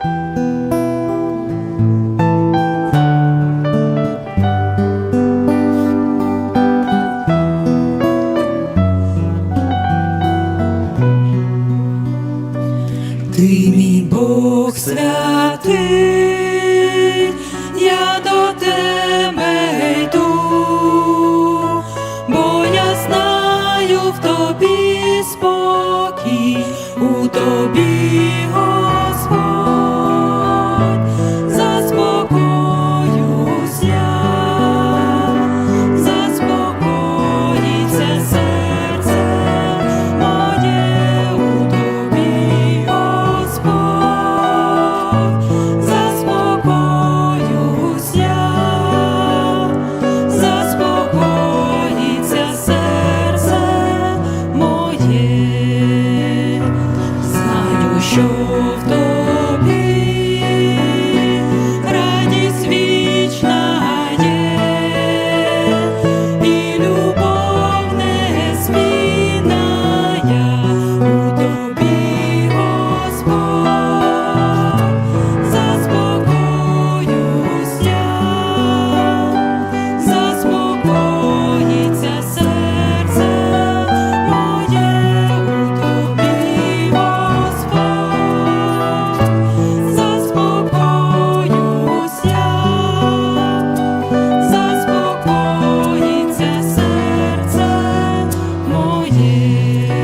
Ти мій Бог святий, я до тебе йду, бо я знаю в тобі спокій, у тобі моє, знаю, що в тобі. Música